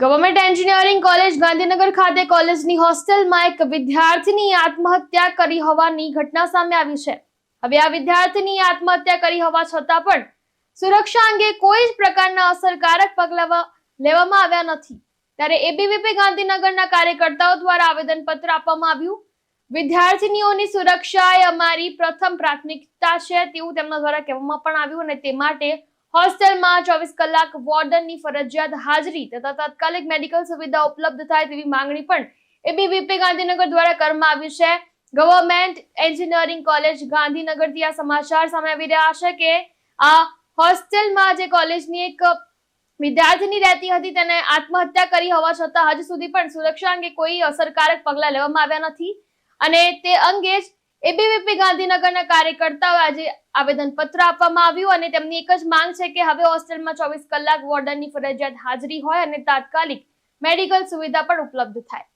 Government engineering college Gandhinagar ખાતે કોલેજની હોસ્ટેલમાં એક વિદ્યાર્થીની આત્મહત્યા કરી હોવાની ઘટના સામે આવી છે. હવે આ વિદ્યાર્થીની આત્મહત્યા કરી હોવા છતાં પણ સુરક્ષા અંગે કોઈ જ પ્રકારના અસરકારક પગલા લેવામાં આવ્યા નથી. ત્યારે એબીવીપી ગાંધીનગરના કાર્યકર્તાઓ દ્વારા આવેદનપત્ર આપવામાં આવ્યું. વિદ્યાર્થીનીઓની સુરક્ષા એ અમારી પ્રથમ પ્રાથમિકતા છે તેવું તેમના દ્વારા કહેવામાં પણ આવ્યું અને તે માટે હોસ્ટેલમાં ચોવીસ કલાક વોર્ડનની ફરજિયાત હાજરી તથા તાત્કાલિક મેડિકલ સુવિધા ઉપલબ્ધ થાય તેવી માંગણી પણ એબીવીપી ગાંધીનગર દ્વારા કરવામાં આવી છે. ગવર્મેન્ટ એન્જિનિયરિંગ કોલેજ ગાંધીનગરથી આ સમાચાર સામે આવી રહ્યા છે કે આ હોસ્ટેલમાં જે કોલેજની એક વિદ્યાર્થીની રહેતી હતી તેને આત્મહત્યા કરી હોવા છતાં હજુ સુધી પણ સુરક્ષા અંગે કોઈ અસરકારક પગલાં લેવામાં આવ્યા નથી. અને તે અંગે જ એબીવીપી ગાંધીનગરના કાર્યકર્તાઓ આજે આવેદન પત્ર આપવામાં આવ્યું અને તેમની એક જ માંગ છે કે હવે હોસ્ટેલમાં ચોવીસ કલાક વોર્ડનની ફરજિયાત હાજરી હોય અને તાત્કાલિક મેડિકલ સુવિધા પણ ઉપલબ્ધ થાય.